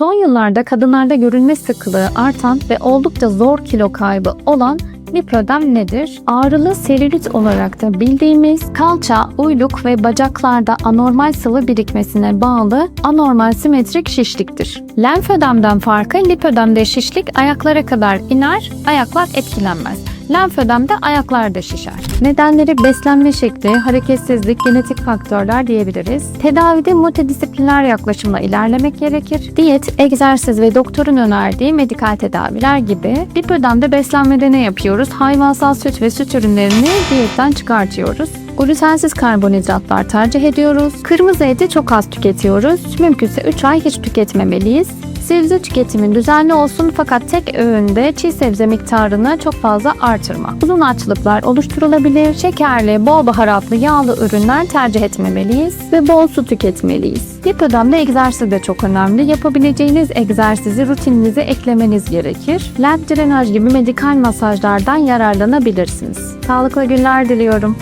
Son yıllarda kadınlarda görülme sıklığı artan ve oldukça zor kilo kaybı olan lipödem nedir? Ağrılı selülit olarak da bildiğimiz kalça, uyluk ve bacaklarda anormal sıvı birikmesine bağlı anormal simetrik şişliktir. Lenfödemden farkı lipödemde şişlik ayaklara kadar iner, ayaklar etkilenmez. Lenfödemde ayaklar da şişer. Nedenleri beslenme şekli, hareketsizlik, genetik faktörler diyebiliriz. Tedavide multidisipliner yaklaşımla ilerlemek gerekir. Diyet, egzersiz ve doktorun önerdiği medikal tedaviler gibi. Lipödemde beslenmede ne yapıyoruz? Hayvansal süt ve süt ürünlerini diyetten çıkartıyoruz. Glutensiz karbonhidratlar tercih ediyoruz. Kırmızı eti çok az tüketiyoruz. Mümkünse 3 ay hiç tüketmemeliyiz. Sebze tüketimin düzenli olsun fakat tek öğünde çiğ sebze miktarını çok fazla artırma. Uzun açlıklar oluşturulabilir. Şekerli, bol baharatlı, yağlı ürünler tercih etmemeliyiz ve bol su tüketmeliyiz. Lipödemde egzersiz de çok önemli. Yapabileceğiniz egzersizi rutininize eklemeniz gerekir. Lent drenaj gibi medikal masajlardan yararlanabilirsiniz. Sağlıklı günler diliyorum.